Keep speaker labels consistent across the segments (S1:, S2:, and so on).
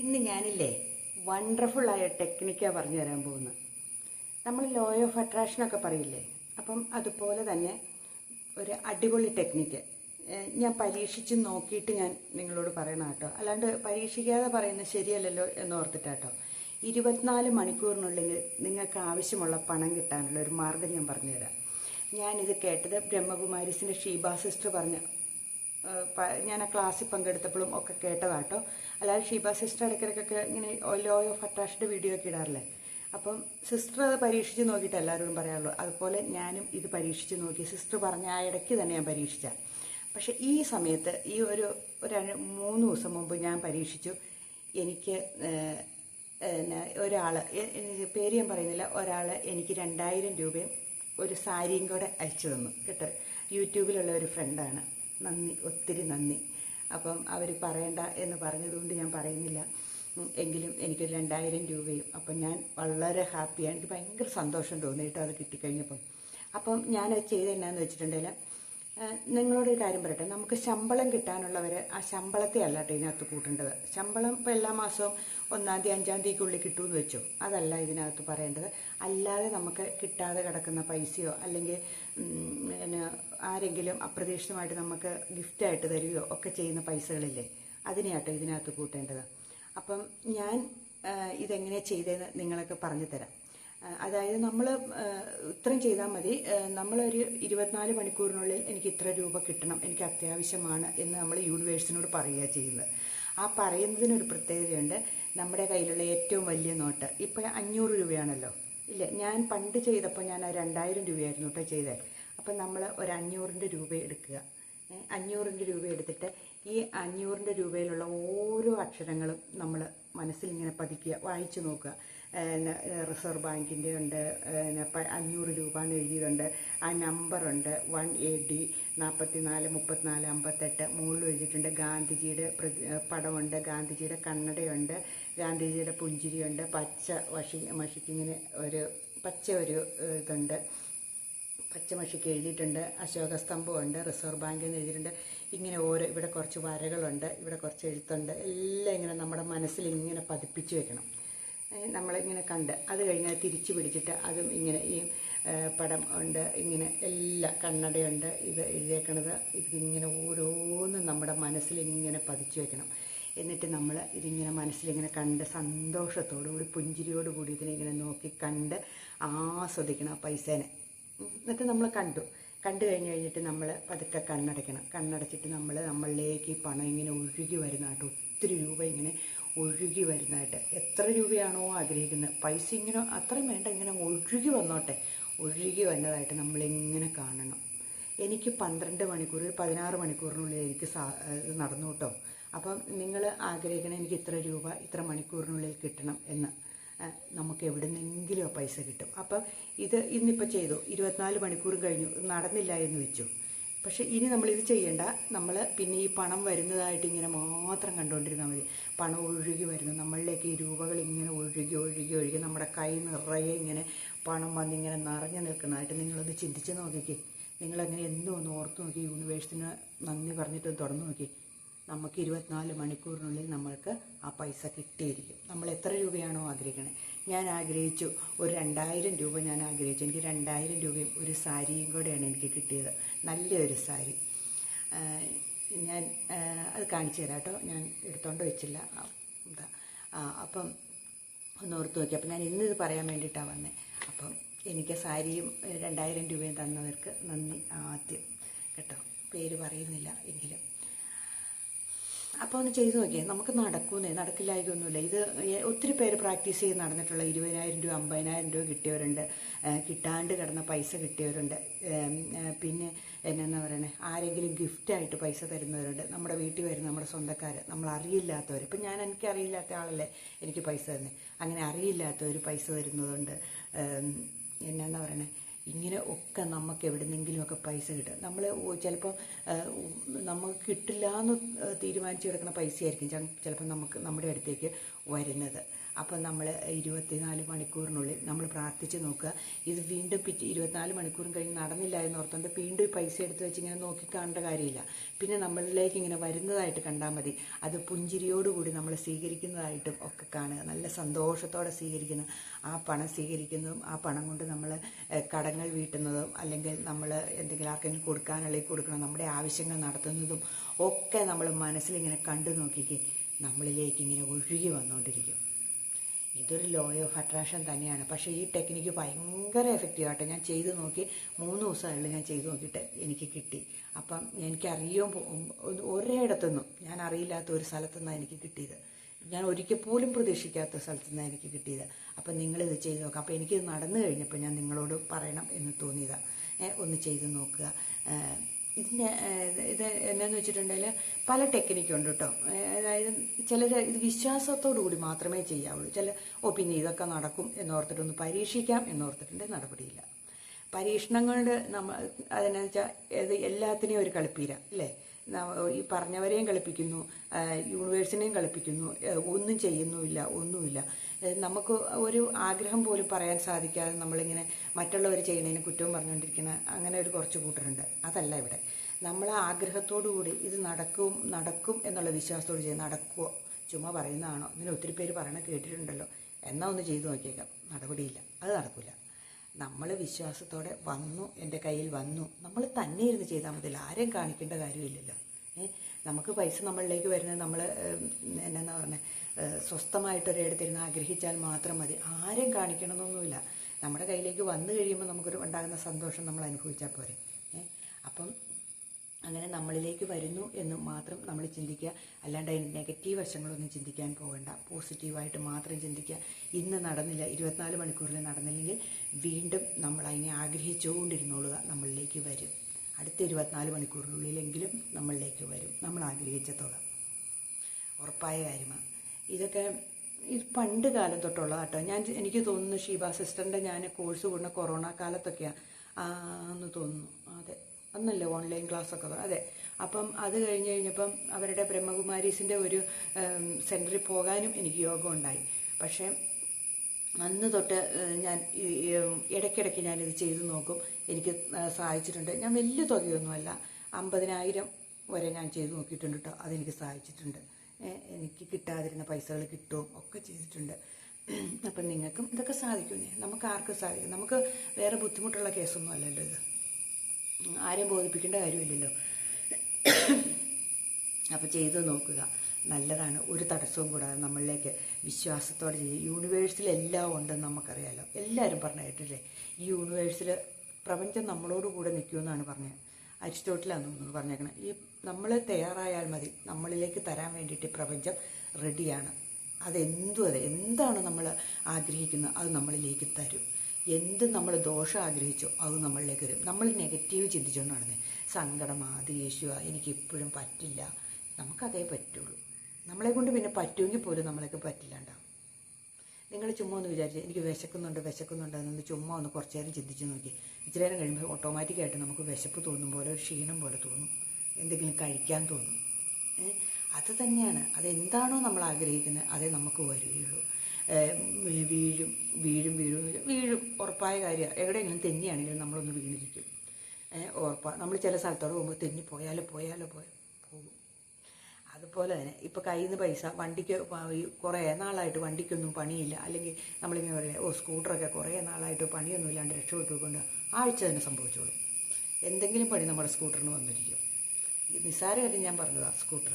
S1: ഇന്ന് ഞാനില്ലേ വണ്ടർഫുള്ളായ ടെക്നിക്കാണ് പറഞ്ഞു തരാൻ പോകുന്നത്. നമ്മൾ ലോ ഓഫ് അട്രാക്ഷനൊക്കെ പറയില്ലേ? അപ്പം അതുപോലെ തന്നെ ഒരു അടിപൊളി ടെക്നിക്ക് ഞാൻ പരീക്ഷിച്ച് നോക്കിയിട്ട് ഞാൻ നിങ്ങളോട് പറയണം കേട്ടോ. അല്ലാണ്ട് പരീക്ഷിക്കാതെ പറയുന്നത് ശരിയല്ലല്ലോ എന്ന് ഓർത്തിട്ടാട്ടോ ഇരുപത്തിനാല് മണിക്കൂറിനുള്ളിൽ നിങ്ങൾക്ക് ആവശ്യമുള്ള പണം കിട്ടാനുള്ള ഒരു മാർഗം ഞാൻ പറഞ്ഞുതരാം ഞാനിത് കേട്ടത് ബ്രഹ്മകുമാരിസിന്റെ ഷീബ സിസ്റ്റർ പറഞ്ഞ ഞാൻ ആ ക്ലാസ്സിൽ പങ്കെടുത്തപ്പോഴും ഒക്കെ കേട്ടതാട്ടോ. അല്ലാതെ ഷീബ സിസ്റ്റർ ഇടയ്ക്കിടയ്ക്കൊക്കെ ഇങ്ങനെ ലോ ഓഫ് അട്രാക്ഷന്റെ വീഡിയോ ഒക്കെ ഇടാറില്ലേ? അപ്പം സിസ്റ്റർ അത് പരീക്ഷിച്ച് നോക്കിയിട്ട് എല്ലാവരോടും പറയാറുള്ളൂ. അതുപോലെ ഞാനും ഇത് പരീക്ഷിച്ച് നോക്കി. സിസ്റ്റർ പറഞ്ഞ ആ ഇടയ്ക്ക് തന്നെ ഞാൻ പരീക്ഷിച്ച. പക്ഷെ ഈ സമയത്ത് ഈ ഒരു ഒരു മൂന്ന് ദിവസം മുമ്പ് ഞാൻ പരീക്ഷിച്ചു. എനിക്ക് ഒരാൾ പേര് ഞാൻ പറയുന്നില്ല. ഒരാൾ എനിക്ക് രണ്ടായിരം രൂപയും ഒരു സാരിയും കൂടെ അയച്ചു തന്നു. കേട്ടോ? യൂട്യൂബിലുള്ള ഒരു ഫ്രണ്ടാണ് നന്ദി ഒത്തിരി നന്ദി. അപ്പം അവർ പറയണ്ട എന്ന് പറഞ്ഞതുകൊണ്ട് ഞാൻ പറയുന്നില്ല. എങ്കിലും എനിക്ക് രണ്ടായിരം രൂപയും. അപ്പം ഞാൻ വളരെ ഹാപ്പിയാണ് എനിക്ക് ഭയങ്കര സന്തോഷം തോന്നി കേട്ടോ അത് കിട്ടിക്കഴിഞ്ഞപ്പം. അപ്പം ഞാൻ ചെയ്ത് എന്നാന്ന് വെച്ചിട്ടുണ്ടെങ്കിൽ നിങ്ങളോട് ഒരു കാര്യം പറയട്ടെ. നമുക്ക് ശമ്പളം കിട്ടാനുള്ളവർ ആ ശമ്പളത്തെ അല്ല കേട്ടോ ഇതിനകത്ത് കൂട്ടേണ്ടത്. ശമ്പളം ഇപ്പോൾ എല്ലാ മാസവും ഒന്നാം തീയതി അഞ്ചാം തീയതിക്കുള്ളിൽ കിട്ടുമെന്ന് വെച്ചോ? അതല്ല ഇതിനകത്ത് പറയേണ്ടത്. അല്ലാതെ നമുക്ക് കിട്ടാതെ കിടക്കുന്ന പൈസയോ അല്ലെങ്കിൽ പിന്നെ ആരെങ്കിലും അപ്രതീക്ഷിതമായിട്ട് നമുക്ക് ഗിഫ്റ്റായിട്ട് തരികയോ ഒക്കെ ചെയ്യുന്ന പൈസകളില്ലേ? അതിനെയാട്ടോ ഇതിനകത്ത് കൂട്ടേണ്ടത്. അപ്പം ഞാൻ ഇതെങ്ങനെ ചെയ്തതെന്ന് നിങ്ങളൊക്കെ പറഞ്ഞു തരാം. അതായത് നമ്മൾ ഇത്രയും ചെയ്താൽ മതി. നമ്മളൊരു ഇരുപത്തിനാല് മണിക്കൂറിനുള്ളിൽ എനിക്ക് ഇത്ര രൂപ കിട്ടണം എനിക്ക് അത്യാവശ്യമാണ് എന്ന് നമ്മൾ യൂണിവേഴ്സിനോട് പറയുക ചെയ്യുന്നത്. ആ പറയുന്നതിനൊരു പ്രത്യേകതയുണ്ട്. നമ്മുടെ കയ്യിലുള്ള ഏറ്റവും വലിയ നോട്ട്. ഇപ്പോൾ അഞ്ഞൂറ് രൂപയാണല്ലോ. ഇല്ല ഞാൻ പണ്ട് ചെയ്തപ്പോൾ ഞാൻ രണ്ടായിരം രൂപയായിരുന്നു കേട്ടോ ചെയ്തത് അപ്പം നമ്മൾ ഒരു അഞ്ഞൂറിന്റെ രൂപ എടുക്കുക. അഞ്ഞൂറിന്റെ രൂപ എടുത്തിട്ട് ഈ അഞ്ഞൂറിന്റെ രൂപയിലുള്ള ഓരോ അക്ഷരങ്ങളും നമ്മൾ മനസ്സിൽ ഇങ്ങനെ പതിക്കുക വായിച്ചു നോക്കുക. റിസർവ് ബാങ്കിന്റെ ഉണ്ട് അഞ്ഞൂറ് രൂപ എന്ന് എഴുതിയതുണ്ട്. ആ നമ്പറുണ്ട് വൺ എ ഡി നാൽപ്പത്തി നാല് മുപ്പത്തിനാല് അമ്പത്തെട്ട്. മുകളിൽ എഴുതിയിട്ടുണ്ട് ഗാന്ധിജിയുടെ പ്രതി പടമുണ്ട് ഗാന്ധിജിയുടെ കണ്ണടയുണ്ട്. ഗാന്ധിജിയുടെ പുഞ്ചിരിയുണ്ട് പച്ച വഷി മഷിക്കിങ്ങനെ ഒരു പച്ച ഒരു ഇതുണ്ട്. പച്ചമഷിക്ക് എഴുതിയിട്ടുണ്ട് അശോക സ്തംഭമുണ്ട് റിസർവ് ബാങ്ക് എന്ന് എഴുതിയിട്ടുണ്ട്. ഇങ്ങനെ ഓരോ ഇവിടെ കുറച്ച് വരകളുണ്ട് ഇവിടെ കുറച്ച് എഴുത്തുണ്ട്. എല്ലാം ഇങ്ങനെ നമ്മുടെ മനസ്സിൽ ഇങ്ങനെ പതിപ്പിച്ച് വെക്കണം. നമ്മളിങ്ങനെ കണ്ട്. അത് കഴിഞ്ഞാൽ തിരിച്ചു പിടിച്ചിട്ട് അതും ഇങ്ങനെ ഈ പടം ഉണ്ട്. ഇങ്ങനെ എല്ലാ കണ്ണടയുണ്ട്. ഇത് എഴുതിയേക്കണത്. ഇതിങ്ങനെ ഓരോന്നും നമ്മുടെ മനസ്സിൽ ഇങ്ങനെ പതിച്ചു വെക്കണം. എന്നിട്ട് നമ്മൾ ഇതിങ്ങനെ മനസ്സിലിങ്ങനെ കണ്ട് സന്തോഷത്തോടു കൂടി പുഞ്ചിരിയോട് കൂടി ഇതിനെ ഇങ്ങനെ നോക്കി കണ്ട് ആസ്വദിക്കണം ആ പൈസേനെ. എന്നിട്ട് നമ്മൾ കണ്ടു. കണ്ടു കഴിഞ്ഞ് കഴിഞ്ഞിട്ട് നമ്മൾ പതുക്കെ കണ്ണടയ്ക്കണം. കണ്ണടച്ചിട്ട് നമ്മൾ നമ്മളിലേക്ക് ഈ പണം ഇങ്ങനെ ഒഴുകി വരുന്നതായിട്ട് ഒത്തിരി രൂപ ഇങ്ങനെ ഒഴുകി വരുന്നതായിട്ട്. എത്ര രൂപയാണോ ആഗ്രഹിക്കുന്നത്. പൈസ ഇങ്ങനെ അത്രയും വേണ്ട ഇങ്ങനെ ഒഴുകി വന്നോട്ടെ. ഒഴുകി വന്നതായിട്ട് നമ്മളിങ്ങനെ കാണണം. എനിക്ക് പന്ത്രണ്ട് മണിക്കൂർ ഒരു പതിനാറ് മണിക്കൂറിനുള്ളിൽ എനിക്ക് സാ നടന്നു കേട്ടോ. അപ്പം നിങ്ങൾ ആഗ്രഹിക്കണം എനിക്ക് ഇത്ര രൂപ ഇത്ര മണിക്കൂറിനുള്ളിൽ കിട്ടണം എന്ന്. നമുക്ക് എവിടുന്നെങ്കിലും ആ പൈസ കിട്ടും. അപ്പം ഇത് ഇന്നിപ്പോൾ ചെയ്തു. ഇരുപത്തിനാല് മണിക്കൂറും കഴിഞ്ഞു. നടന്നില്ല എന്ന് വെച്ചു. പക്ഷെ ഇനി നമ്മളിത് ചെയ്യണ്ട. നമ്മൾ പിന്നെ ഈ പണം വരുന്നതായിട്ട് ഇങ്ങനെ മാത്രം കണ്ടുകൊണ്ടിരുന്നാൽ മതി. പണം ഒഴുകി വരുന്നു. നമ്മളിലേക്ക് ഈ രൂപകൾ ഇങ്ങനെ ഒഴുകി ഒഴുകി ഒഴുകി നമ്മുടെ കൈ നിറയെ ഇങ്ങനെ പണം വന്നിങ്ങനെ നിറഞ്ഞു നിൽക്കുന്നതായിട്ട് നിങ്ങളൊന്ന് ചിന്തിച്ച് നോക്കിക്കേ. നിങ്ങളങ്ങനെ എന്തോ ഒന്ന് ഓർത്ത് നോക്കി. യൂണിവേഴ്സിന് നന്ദി പറഞ്ഞിട്ട് തുറന്നു നോക്കി. നമുക്ക് ഇരുപത്തിനാല് മണിക്കൂറിനുള്ളിൽ നമ്മൾക്ക് ആ പൈസ കിട്ടിയിരിക്കും. നമ്മൾ എത്ര രൂപയാണോ ആഗ്രഹിക്കുന്നത് ഞാൻ ആഗ്രഹിച്ചു ഒരു രണ്ടായിരം രൂപ ഞാൻ ആഗ്രഹിച്ചു. എനിക്ക് രണ്ടായിരം രൂപയും ഒരു സാരിയും കൂടെയാണ് എനിക്ക് കിട്ടിയത്. നല്ലൊരു സാരി. ഞാൻ അത് കാണിച്ചു തരാം കേട്ടോ. ഞാൻ എടുത്തോണ്ട് വെച്ചില്ല. അപ്പം ഒന്ന് ഓർത്ത് നോക്കി. അപ്പം ഞാൻ ഇന്നിത് പറയാൻ വേണ്ടിയിട്ടാണ് വന്നത് അപ്പം എനിക്ക് സാരിയും രണ്ടായിരം രൂപയും തന്നവർക്ക് നന്ദി ആദ്യം. കേട്ടോ. പേര് പറയുന്നില്ല എങ്കിലും. അപ്പോൾ ഒന്ന് ചെയ്ത് നോക്കിയേ നമുക്ക് നടക്കൂന്നേ നടക്കില്ലായികൊന്നുമില്ല ഇത് ഒത്തിരി പേര് പ്രാക്ടീസ് ചെയ്ത് നടന്നിട്ടുള്ള ഇരുപതിനായിരം രൂപ അമ്പതിനായിരം രൂപ കിട്ടിയവരുണ്ട്. കിട്ടാണ്ട് കിടന്ന പൈസ കിട്ടിയവരുണ്ട്. പിന്നെ എന്നാ പറയണേ ആരെങ്കിലും ഗിഫ്റ്റായിട്ട് പൈസ തരുന്നവരുണ്ട്. നമ്മുടെ വീട്ടിൽ വരുന്ന നമ്മുടെ സ്വന്തക്കാർ നമ്മൾ അറിയില്ലാത്തവർ ഇപ്പം ഞാൻ എനിക്ക് അറിയില്ലാത്ത ആളല്ലേ എനിക്ക് പൈസ തന്നെ അങ്ങനെ അറിയില്ലാത്തവർ പൈസ തരുന്നതുണ്ട് എന്നാ പറയണേ ഇങ്ങനെ ഒക്കെ നമുക്ക് എവിടുന്നെങ്കിലുമൊക്കെ പൈസ കിട്ടും. നമ്മൾ ചിലപ്പോൾ നമുക്ക് കിട്ടില്ല എന്ന് തീരുമാനിച്ച് കിടക്കുന്ന പൈസയായിരിക്കും ചിലപ്പോൾ നമുക്ക് നമ്മുടെ അടുത്തേക്ക് വരുന്നത്. അപ്പം നമ്മൾ ഇരുപത്തിനാല് മണിക്കൂറിനുള്ളിൽ നമ്മൾ പ്രാർത്ഥിച്ച് നോക്കുക. ഇത് വീണ്ടും പിറ്റ് ഇരുപത്തിനാല് മണിക്കൂറും കഴിഞ്ഞ് നടന്നില്ല എന്ന് ഓർത്തുകൊണ്ട് വീണ്ടും ഈ പൈസ എടുത്ത് വെച്ച് ഇങ്ങനെ നോക്കി കാണേണ്ട കാര്യമില്ല. പിന്നെ നമ്മളിലേക്ക് ഇങ്ങനെ വരുന്നതായിട്ട് കണ്ടാൽ മതി. അത് പുഞ്ചിരിയോടുകൂടി നമ്മൾ സ്വീകരിക്കുന്നതായിട്ടും ഒക്കെ കാണുക. നല്ല സന്തോഷത്തോടെ സ്വീകരിക്കുന്ന ആ പണം സ്വീകരിക്കുന്നതും ആ പണം കൊണ്ട് നമ്മൾ കടങ്ങൾ വീട്ടുന്നതും അല്ലെങ്കിൽ നമ്മൾ എന്തെങ്കിലും ആർക്കെങ്കിലും കൊടുക്കാനുള്ള കൊടുക്കണം നമ്മുടെ ആവശ്യങ്ങൾ നടത്തുന്നതും ഒക്കെ നമ്മൾ മനസ്സിലിങ്ങനെ കണ്ടു നോക്കിക്ക് നമ്മളിലേക്ക് ഇങ്ങനെ ഒഴുകി വന്നുകൊണ്ടിരിക്കും ഇതൊരു ലോ ഓഫ് അട്രാക്ഷൻ തന്നെയാണ്. പക്ഷേ ഈ ടെക്നിക്ക് ഭയങ്കര എഫക്റ്റീവ് ഞാൻ ചെയ്ത് നോക്കി മൂന്ന് ദിവസമായുള്ളൂ ഞാൻ ചെയ്ത് നോക്കിയിട്ട് എനിക്ക് കിട്ടി. അപ്പം എനിക്കറിയാൻ ഒരേയിടത്തുനിന്നും ഞാൻ അറിയില്ലാത്ത ഒരു സ്ഥലത്തുനിന്നാണ് എനിക്ക് കിട്ടിയത്. ഞാൻ ഒരിക്കൽ പോലും പ്രതീക്ഷിക്കാത്ത സ്ഥലത്തുനിന്നാണ് എനിക്ക് കിട്ടിയത്. അപ്പം നിങ്ങളിത് ചെയ്ത് നോക്കുക അപ്പം എനിക്കിത് നടന്നു കഴിഞ്ഞപ്പോൾ ഞാൻ നിങ്ങളോട് പറയണം എന്ന് തോന്നിയതാണ് ഒന്ന് ചെയ്ത് നോക്കുക. ഇതിന്റെ ഇത് എന്നാന്ന് വെച്ചിട്ടുണ്ടെങ്കിൽ പല ടെക്നിക്കുണ്ട് കേട്ടോ അതായത് ചിലർ ഇത് വിശ്വാസത്തോടു കൂടി മാത്രമേ ചെയ്യാവുള്ളൂ. ചില ഓ പിന്നെ ഇതൊക്കെ നടക്കും എന്നോർത്തിട്ടൊന്ന് പരീക്ഷിക്കാം എന്നോർത്തിട്ടുണ്ട് നടപടിയില്ല. പരീക്ഷണങ്ങളുടെ നമ്മൾ അതെന്നു വെച്ചാൽ ഇത് എല്ലാത്തിനെയും ഒരു കളിപ്പീര അല്ലേ? ഈ പറഞ്ഞവരെയും കളിപ്പിക്കുന്നു യൂണിവേഴ്സിനെയും കളിപ്പിക്കുന്നു ഒന്നും ചെയ്യുന്നുമില്ല ഒന്നുമില്ല. നമുക്ക് ഒരു ആഗ്രഹം പോലും പറയാൻ സാധിക്കാതെ നമ്മളിങ്ങനെ മറ്റുള്ളവർ ചെയ്യുന്നതിന് കുറ്റവും പറഞ്ഞുകൊണ്ടിരിക്കുന്ന അങ്ങനെ ഒരു കുറച്ച് കൂട്ടരുണ്ട്. അതല്ല ഇവിടെ. നമ്മൾ ആ ആഗ്രഹത്തോടു കൂടി ഇത് നടക്കും നടക്കും എന്നുള്ള വിശ്വാസത്തോട് ചെയ്ത് നടക്കുമോ ചുമ്മാ പറയുന്നതാണോ? ഇങ്ങനെ ഒത്തിരി പേര് പറയണ കേട്ടിട്ടുണ്ടല്ലോ. എന്നാ ഒന്ന് ചെയ്തു നോക്കിയേക്കാം. നടപടിയില്ല. അത് നടക്കില്ല നമ്മൾ വിശ്വാസത്തോടെ വന്നു എന്റെ കയ്യിൽ വന്നു. നമ്മൾ തന്നെ ഇരുന്ന് ചെയ്താൽ മതി ആരെയും കാണിക്കേണ്ട കാര്യമില്ലല്ലോ. നമുക്ക് പൈസ നമ്മളിലേക്ക് വരുന്നത് നമ്മൾ എന്നാ പറഞ്ഞത് സ്വസ്ഥമായിട്ടൊരിടത്തിരുന്ന് ആഗ്രഹിച്ചാൽ മാത്രം മതി. ആരെയും കാണിക്കണമെന്നൊന്നുമില്ല. നമ്മുടെ കയ്യിലേക്ക് വന്നു കഴിയുമ്പോൾ നമുക്കൊരു ഉണ്ടാകുന്ന സന്തോഷം നമ്മൾ അനുഭവിച്ചാൽ പോരെ. അപ്പം അങ്ങനെ നമ്മളിലേക്ക് വരുന്നു എന്ന് മാത്രം നമ്മൾ ചിന്തിക്കുക. അല്ലാണ്ട് അതിന്റെ നെഗറ്റീവ് വശങ്ങളൊന്നും ചിന്തിക്കാൻ പോകണ്ട. പോസിറ്റീവായിട്ട് മാത്രം ചിന്തിക്കുക. ഇന്ന് നടന്നില്ല ഇരുപത്തിനാല് മണിക്കൂറിൽ നടന്നില്ലെങ്കിൽ വീണ്ടും നമ്മൾ അതിനെ ആഗ്രഹിച്ചുകൊണ്ടിരുന്നോളുക നമ്മളിലേക്ക് വരും. അടുത്ത ഇരുപത്തിനാല് മണിക്കൂറിനുള്ളിലെങ്കിലും നമ്മളിലേക്ക് വരും. നമ്മൾ ആഗ്രഹിച്ച തുക. ഉറപ്പായ കാര്യമാണ് ഇതൊക്കെ ഇത് പണ്ട് കാലം തൊട്ടുള്ള കേട്ടോ ഞാൻ എനിക്ക് തോന്നുന്നു ഷീബ സിസ്റ്ററിന്റെ ഞാൻ കോഴ്സ് കൂടുന്ന കൊറോണ കാലത്തൊക്കെയാണ് എന്ന് തോന്നുന്നു. അതെ. അന്നല്ലേ ഓൺലൈൻ ക്ലാസ്സൊക്കെ അതെ. അപ്പം അത് കഴിഞ്ഞ് കഴിഞ്ഞപ്പം അവരുടെ ബ്രഹ്മകുമാരീസിന്റെ ഒരു സെന്ററിൽ പോകാനും എനിക്ക് യോഗം ഉണ്ടായി പക്ഷേ അന്ന് തൊട്ട് ഞാൻ ഇടയ്ക്കിടയ്ക്ക് ഞാനിത് ചെയ്തു നോക്കും. എനിക്ക് സഹായിച്ചിട്ടുണ്ട്. ഞാൻ വലിയ തുകയൊന്നുമല്ല അമ്പതിനായിരം വരെ ഞാൻ ചെയ്ത് നോക്കിയിട്ടുണ്ട് കേട്ടോ അതെനിക്ക് സഹായിച്ചിട്ടുണ്ട്. എനിക്ക് കിട്ടാതിരുന്ന പൈസകൾ കിട്ടുകയും ഒക്കെ ചെയ്തിട്ടുണ്ട്. അപ്പം നിങ്ങൾക്കും ഇതൊക്കെ സാധിക്കുന്നേ നമുക്ക് ആർക്കും സാധിക്കും. നമുക്ക് വേറെ ബുദ്ധിമുട്ടുള്ള കേസൊന്നും അല്ലല്ലോ ഇത്. ആരെയും ബോധിപ്പിക്കേണ്ട കാര്യമില്ലല്ലോ. അപ്പോൾ ചെയ്തു നോക്കുക. നല്ലതാണ്. ഒരു തടസ്സവും കൂടാതെ നമ്മളിലേക്ക് വിശ്വാസത്തോടെ ചെയ്യുക യൂണിവേഴ്സിൽ എല്ലാം ഉണ്ടെന്ന് നമുക്കറിയാമല്ലോ എല്ലാവരും പറഞ്ഞു കേട്ടില്ലേ ഈ യൂണിവേഴ്സിൽ പ്രപഞ്ചം നമ്മളോട് കൂടെ നിൽക്കുമെന്നാണ് പറഞ്ഞത്. അരിസ്റ്റോട്ടിലാണ് തോന്നുന്നു പറഞ്ഞേക്കണം. ഈ നമ്മൾ തയ്യാറായാൽ മതി. നമ്മളിലേക്ക് തരാൻ വേണ്ടിയിട്ട് പ്രപഞ്ചം റെഡിയാണ്. അതെന്തും അതെ? എന്താണ് നമ്മൾ ആഗ്രഹിക്കുന്നത്? അത് നമ്മളിലേക്ക് തരും. എന്ത് നമ്മൾ ദോഷം ആഗ്രഹിച്ചോ അത് നമ്മളിലേക്ക് വരും നമ്മൾ നെഗറ്റീവ് ചിന്തിച്ചുകൊണ്ട് സങ്കടം സങ്കടമാ ദേഷ്യമോ എനിക്കിപ്പോഴും പറ്റില്ല. നമുക്കതേ പറ്റുള്ളൂ. നമ്മളെ കൊണ്ട് പിന്നെ പറ്റുമെങ്കിൽ പോലും നമ്മളെയൊക്കെ പറ്റില്ലാണ്ടാവും. നിങ്ങൾ ചുമ്മാ ഒന്ന് വിചാരിച്ചു. എനിക്ക് വിശക്കുന്നുണ്ട് വിശക്കുന്നുണ്ട്. എന്നൊന്ന് ചുമ്മാ ഒന്ന് കുറച്ച് നേരം ചിന്തിച്ച് നോക്കി. ഇച്ചിരി നേരം കഴിയുമ്പോൾ ഓട്ടോമാറ്റിക്കായിട്ട് നമുക്ക് വിശപ്പ് തോന്നും പോലെ ഒരു ക്ഷീണം പോലെ തോന്നും. എന്തെങ്കിലും കഴിക്കാൻ തോന്നും? അത് തന്നെയാണ്. അതെന്താണോ നമ്മൾ ആഗ്രഹിക്കുന്നത് അതേ നമുക്ക് വരികയുള്ളൂ. വീഴും വീഴും വീഴും വീഴും ഉറപ്പായ കാര്യമാണ് എവിടെയെങ്കിലും തെന്നിയാണെങ്കിലും നമ്മളൊന്ന് വീണിരിക്കും. ഉറപ്പാണ് നമ്മൾ ചില സ്ഥലത്തോട് പോകുമ്പോൾ തെന്നി പോയാലോ പോയാലോ. പോകും അതുപോലെ തന്നെ ഇപ്പോൾ കയ്യിൽ നിന്ന് പൈസ വണ്ടിക്ക് കുറേ നാളായിട്ട് വണ്ടിക്കൊന്നും പണിയില്ല. അല്ലെങ്കിൽ നമ്മളിങ്ങനെ പറയാം ഓ സ്കൂട്ടറൊക്കെ കുറേ നാളായിട്ട് പണിയൊന്നും ഇല്ലാണ്ട് രക്ഷപ്പെട്ടു കൊണ്ട് ആഴ്ച തന്നെ സംഭവിച്ചോളും. എന്തെങ്കിലും പണി നമ്മുടെ സ്കൂട്ടറിന് വന്നിരിക്കും. നിസ്സാരമായിട്ട് ഞാൻ പറഞ്ഞതാണ് സ്കൂട്ടർ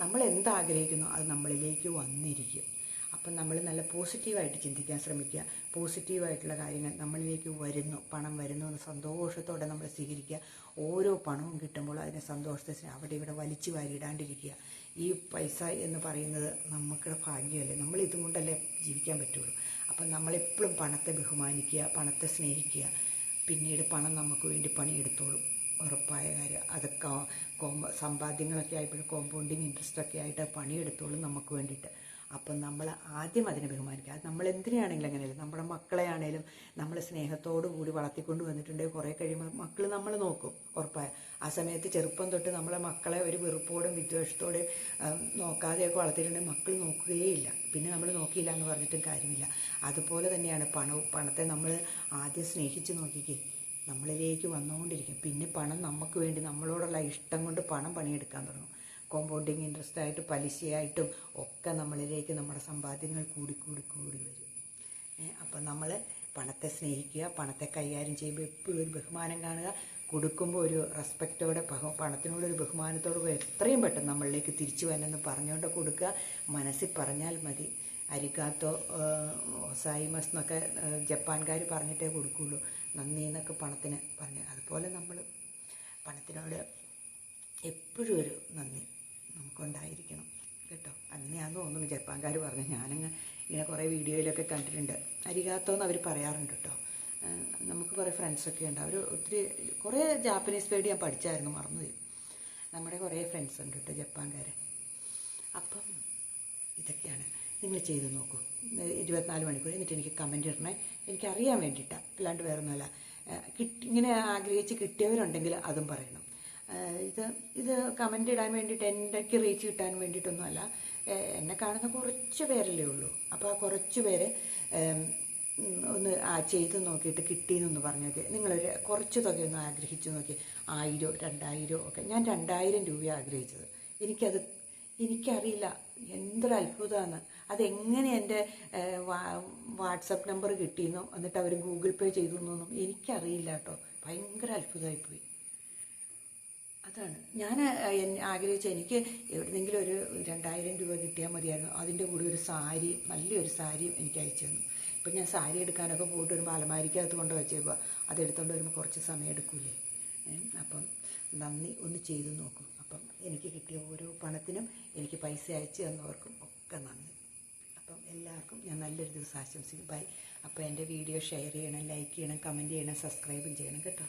S1: നമ്മൾ എന്താഗ്രഹിക്കുന്നോ അത് നമ്മളിലേക്ക് വന്നിരിക്കും. അപ്പം നമ്മൾ നല്ല പോസിറ്റീവായിട്ട് ചിന്തിക്കാൻ ശ്രമിക്കുക. പോസിറ്റീവായിട്ടുള്ള കാര്യങ്ങൾ നമ്മളിലേക്ക് വരുന്നു പണം വരുന്നു എന്ന് സന്തോഷത്തോടെ നമ്മൾ സ്വീകരിക്കുക. ഓരോ പണവും കിട്ടുമ്പോൾ അതിനെ സന്തോഷത്തെ അവിടെ ഇവിടെ വലിച്ചു വാരിയിടാണ്ടിരിക്കുക. ഈ പൈസ എന്ന് പറയുന്നത് നമുക്കുടെ ഭാഗ്യമല്ലേ? നമ്മൾ ഇതും കൊണ്ടല്ലേ ജീവിക്കാൻ പറ്റുള്ളൂ. അപ്പം നമ്മളെപ്പോഴും പണത്തെ ബഹുമാനിക്കുക പണത്തെ സ്നേഹിക്കുക. പിന്നീട് പണം നമുക്ക് വേണ്ടി പണിയെടുത്തോളും. ഉറപ്പായ കാര്യം. അത് കോമ്പ സമ്പാദ്യങ്ങളൊക്കെ ആയപ്പോഴും കോമ്പൗണ്ടിങ് ഇൻട്രസ്റ്റൊക്കെ ആയിട്ട് പണിയെടുത്തോളും നമുക്ക് വേണ്ടിയിട്ട്. അപ്പം നമ്മൾ ആദ്യം അതിനെ ബഹുമാനിക്കുക. അത് നമ്മൾ എന്തിനാണെങ്കിലും അങ്ങനെയല്ല നമ്മുടെ മക്കളെ ആണെങ്കിലും നമ്മൾ സ്നേഹത്തോടു കൂടി വളർത്തിക്കൊണ്ട് വന്നിട്ടുണ്ടെങ്കിൽ കുറേ കഴിയുമ്പോൾ മക്കൾ നമ്മൾ നോക്കും ഉറപ്പായ. ആ സമയത്ത് ചെറുപ്പം തൊട്ട് നമ്മളെ മക്കളെ ഒരു വെറുപ്പോടും വിദ്വേഷത്തോടെയും നോക്കാതെയൊക്കെ വളർത്തിയിട്ടുണ്ടെങ്കിൽ മക്കൾ നോക്കുകയില്ല പിന്നെ നമ്മൾ നോക്കിയില്ല എന്ന് പറഞ്ഞിട്ടും കാര്യമില്ല. അതുപോലെ തന്നെയാണ് പണവും പണത്തെ നമ്മൾ ആദ്യം സ്നേഹിച്ച് നോക്കിക്കേ. നമ്മളിലേക്ക് വന്നുകൊണ്ടിരിക്കും. പിന്നെ പണം നമുക്ക് വേണ്ടി നമ്മളോടുള്ള ഇഷ്ടം കൊണ്ട് പണം പണിയെടുക്കാൻ തുടങ്ങും. കോമ്പൗണ്ടിങ് ഇൻട്രസ്റ്റ് ആയിട്ട് പലിശയായിട്ടും ഒക്കെ നമ്മളിലേക്ക് നമ്മുടെ സമ്പാദ്യങ്ങൾ കൂടി കൂടി കൂടി വരും. അപ്പം നമ്മൾ പണത്തെ സ്നേഹിക്കുക പണത്തെ കൈകാര്യം ചെയ്യുമ്പോൾ എപ്പോഴും ഒരു ബഹുമാനം കാണുക. കൊടുക്കുമ്പോൾ ഒരു റെസ്പെക്റ്റോടെ പണത്തിനോടൊരു ബഹുമാനത്തോടെ എത്രയും പെട്ടെന്ന് നമ്മളിലേക്ക് തിരിച്ചു വന്നെന്ന് പറഞ്ഞുകൊണ്ട് കൊടുക്കുക. മനസ്സിൽ പറഞ്ഞാൽ മതി. അരിക്കാത്തോ ഒസായിമസ് എന്നൊക്കെ ജപ്പാൻകാർ പറഞ്ഞിട്ടേ കൊടുക്കുള്ളൂ. നന്ദി എന്നൊക്കെ പണത്തിന് പറഞ്ഞു. അതുപോലെ നമ്മൾ പണത്തിനോട് എപ്പോഴും ഒരു നന്ദി. നമുക്കുണ്ടായിരിക്കണം കേട്ടോ? അങ്ങനെയാണെന്ന് തോന്നുന്നു. ജപ്പാൻകാർ പറഞ്ഞു ഞാനങ്ങ് ഇങ്ങനെ കുറേ വീഡിയോയിലൊക്കെ കണ്ടിട്ടുണ്ട്. അരികാത്തോന്ന് അവർ പറയാറുണ്ട് കേട്ടോ. നമുക്ക് കുറേ ഫ്രണ്ട്സൊക്കെ ഉണ്ട്. അവർ ഒത്തിരി കുറേ ജാപ്പനീസ് വേർഡ് ഞാൻ പഠിച്ചായിരുന്നു മറന്നുപോയി. നമ്മുടെ കുറേ ഫ്രണ്ട്സ് ഉണ്ട് കേട്ടോ ജപ്പാൻകാർ അപ്പം ഇതൊക്കെയാണ്. നിങ്ങൾ ചെയ്ത് നോക്കൂ. ഇരുപത്തിനാല് മണിക്കൂർ എന്നിട്ട് എനിക്ക് കമന്റ് ഇടണേ. എനിക്കറിയാൻ വേണ്ടിയിട്ടാണ് അല്ലാണ്ട് വേറെ ഒന്നുമല്ല കിട്ടി ഇങ്ങനെ ആഗ്രഹിച്ച് കിട്ടിയവരുണ്ടെങ്കിൽ അതും പറയണം. ഇത് ഇത് കമന്റ് ഇടാൻ വേണ്ടിയിട്ട് എന്റെക്ക് റീച്ച് കിട്ടാൻ വേണ്ടിയിട്ടൊന്നുമല്ല. എന്നെ കാണുന്ന കുറച്ച് പേരല്ലേ ഉള്ളൂ. അപ്പോൾ ആ കുറച്ച് പേര് ഒന്ന് ആ ചെയ്ത് നോക്കിയിട്ട് കിട്ടിയെന്നൊന്ന് പറഞ്ഞൊക്കെ നിങ്ങളൊരു കുറച്ച് തുകയൊന്ന് ആഗ്രഹിച്ചു നോക്കി. ആയിരോ രണ്ടായിരോ ഒക്കെ. ഞാൻ രണ്ടായിരം രൂപ ആഗ്രഹിച്ചത്. എനിക്കത് എനിക്കറിയില്ല. എന്തൊരു അത്ഭുതമാണ്. അതെങ്ങനെ എന്റെ വാട്സപ്പ് നമ്പർ കിട്ടിയെന്നോ എന്നിട്ട് അവർ ഗൂഗിൾ പേ ചെയ്തു എന്നൊന്നും എനിക്കറിയില്ല കേട്ടോ. ഭയങ്കര അത്ഭുതമായിപ്പോയി. അതാണ്. ഞാൻ ആഗ്രഹിച്ച എനിക്ക് എവിടെന്നെങ്കിലും ഒരു രണ്ടായിരം രൂപ കിട്ടിയാൽ മതിയായിരുന്നു. അതിന്റെ കൂടെ ഒരു സാരി നല്ലൊരു സാരിയും എനിക്ക് അയച്ചു തന്നു. ഇപ്പം ഞാൻ സാരി എടുക്കാനൊക്കെ പോയിട്ട് വരുമ്പോൾ അലമാരിക്കകത്ത് കൊണ്ട് വെച്ചേക്കുക അതെടുത്തുകൊണ്ട് വരുമ്പോൾ കുറച്ച് സമയം എടുക്കൂലേ? അപ്പം നന്ദി. ഒന്ന് ചെയ്തു നോക്കും. അപ്പം എനിക്ക് കിട്ടിയ ഓരോ പണത്തിനും എനിക്ക് പൈസ അയച്ചു തന്നവർക്കും ഒക്കെ നന്ദി. അപ്പം എല്ലാവർക്കും ഞാൻ നല്ലൊരു ദിവസം ആശംസിക്കും ബൈ. അപ്പോൾ എന്റെ വീഡിയോ ഷെയർ ചെയ്യണം ലൈക്ക് ചെയ്യണം കമന്റ് ചെയ്യണം സബ്സ്ക്രൈബും ചെയ്യണം കേട്ടോ.